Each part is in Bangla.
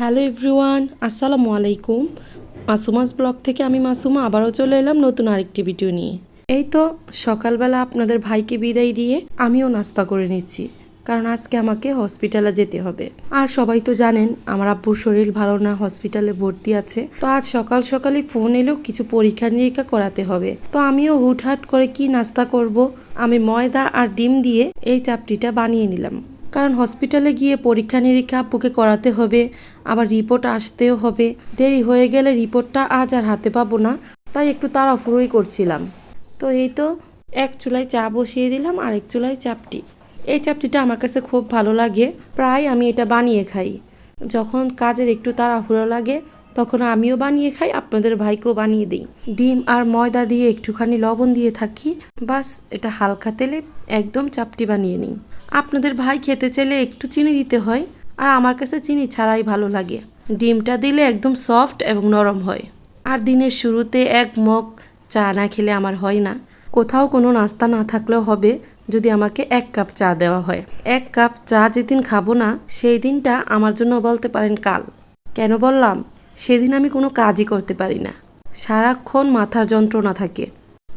হ্যালো এভরিওয়ান, আসসালামু আলাইকুম। মাসুমাস ব্লগ থেকে আমি মাসুমা আবারও চলে এলাম নতুন আরেকটি ভিডিও নিয়ে। এই তো সকালবেলা আপনাদের ভাইকে বিদায় দিয়ে আমিও নাস্তা করে নিচ্ছি, কারণ আজকে আমাকে হসপিটালে যেতে হবে। আর সবাই তো জানেন, আমার আব্বুর শরীর ভালো না, হসপিটালে ভর্তি আছে। তো আজ সকাল সকালই ফোন এলো, কিছু পরীক্ষা নিরীক্ষা করাতে হবে। তো আমিও হুটহাট করে কি নাস্তা করব, আমি ময়দা আর ডিম দিয়ে এই চাপটিটা বানিয়ে নিলাম। কারণ হসপিটালে গিয়ে পরীক্ষা নিরীক্ষা আপুকে করাতে হবে, আবার রিপোর্ট আসতেও হবে। দেরি হয়ে গেলে রিপোর্টটা আজ আর হাতে পাবো না, তাই একটু তাড়াহুড়োই করছিলাম। তো এই তো, এক চুলায় চা বসিয়ে দিলাম আর এক চুলায় চাপটি। এই চাপটিটা আমার কাছে খুব ভালো লাগে, প্রায় আমি এটা বানিয়ে খাই। যখন কাজের একটু তাড়াহুড়ো লাগে, তখন আমিও বানিয়ে খাই, আপনাদের ভাইকেও বানিয়ে দিই। ডিম আর ময়দা দিয়ে একটুখানি লবণ দিয়ে থাকি, বাস এটা হালকা তেলে একদম চাপটি বানিয়ে নিই। আপনাদের ভাই খেতে চাইলে একটু চিনি দিতে হয়, আর আমার কাছে চিনি ছাড়াই ভালো লাগে। ডিমটা দিলে একদম সফট এবং নরম হয়। আর দিনের শুরুতে এক মগ চা না খেলে আমার হয় না। কোথাও কোনো নাস্তা না থাকলেও হবে যদি আমাকে এক কাপ চা দেওয়া হয়। এক কাপ চা যেদিন খাব না, সেই দিনটা আমার জন্য বলতে পারেন কাল। কেন বললাম? সেদিন আমি কোনো কাজই করতে পারি না। সারাক্ষণ মাথার যন্ত্রণা থাকে।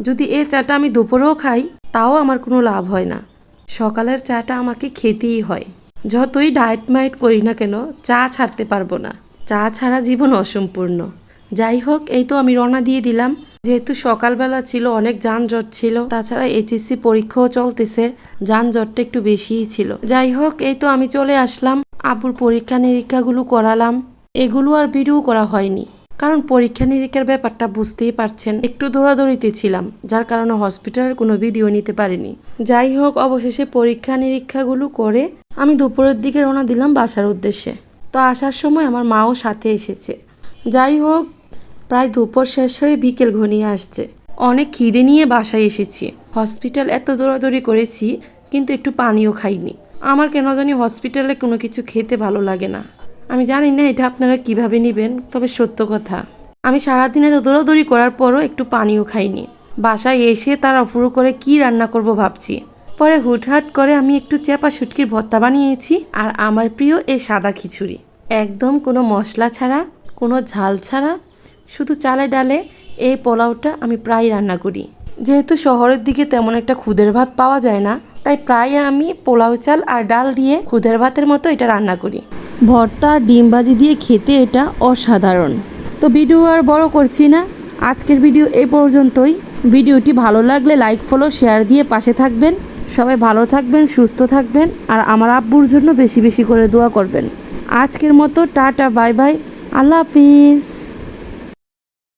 যদি এই চাটা আমি দুপুরেও খাই, তাও আমার কোনো লাভ হয় না। সকালের চাটা আমাকে খেতেই হয়। যতই ডায়েট মাইট করি না কেন, চা ছাড়তে পারব না। চা ছাড়া জীবন অসম্পূর্ণ। যাই হোক, এই তো আমি রওনা দিয়ে দিলাম। যেহেতু সকালবেলা ছিল, অনেক যানজট ছিল। তাছাড়া এইচএসসি পরীক্ষাও চলতেছে, যানজটটা একটু বেশিই ছিল। যাই হোক, এই তো আমি চলে আসলাম। আবুর পরীক্ষা নিরীক্ষাগুলো করালাম। এগুলো আর ভিডিও করা হয়নি। কারণ পরীক্ষা নিরীক্ষার ব্যাপারটা বুঝতেই পারছেন, একটু দৌড়াদৌড়িতে ছিলাম, যার কারণে হসপিটালের কোনো ভিডিও নিতে পারিনি। যাই হোক, অবশেষে পরীক্ষা নিরীক্ষাগুলো করে আমি দুপুরের দিকে রওনা দিলাম বাসার উদ্দেশ্যে। তো আসার সময় আমার মাও সাথে এসেছে। যাই হোক প্রায় দুপুর শেষ হয়ে বিকেল ঘনিয়ে আসছে। অনেক খিদে নিয়ে বাসায় এসেছি। হসপিটাল এত দৌড়াদৌড়ি করেছি, কিন্তু একটু পানিও খাইনি। আমার কেন জানি হসপিটালে কোনো কিছু খেতে ভালো লাগে না। আমি জানি না এটা আপনারা কীভাবে নেবেন, তবে সত্য কথা। আমি সারাদিন এত দৌড়াদৌড়ি করার পরও একটু পানিও খাইনি। বাসায় এসে তারা পুরো করে কি রান্না করব ভাবছি। পরে হুটহাট করে আমি একটু চেপা শুটকির ভর্তা বানিয়েছি আর আমার প্রিয় এই সাদা খিচুড়ি। একদম কোনো মশলা ছাড়া, কোনো ঝাল ছাড়া শুধু চালে ডালে এই পোলাওটা আমি প্রায় রান্না করি। যেহেতু শহরের দিকে তেমন একটা খুদের ভাত পাওয়া যায় না, তাই প্রায় আমি পোলাও চাল আর ডাল দিয়ে খুদের ভাতের মতো এটা রান্না করি। ভর্তা, ডিম ভাজি দিয়ে খেতে এটা অসাধারণ। তো ভিডিও আর বড় করছি না, আজকের ভিডিও এ পর্যন্তই। ভিডিওটি ভালো লাগলে লাইক, ফলো, শেয়ার দিয়ে পাশে থাকবেন। সবাই ভালো থাকবেন, সুস্থ থাকবেন আর আমার আব্বুর জন্য বেশি বেশি করে দোয়া করবেন। আজকের মতো টাটা, বাই বাই। আল্লাহ হাফিজ।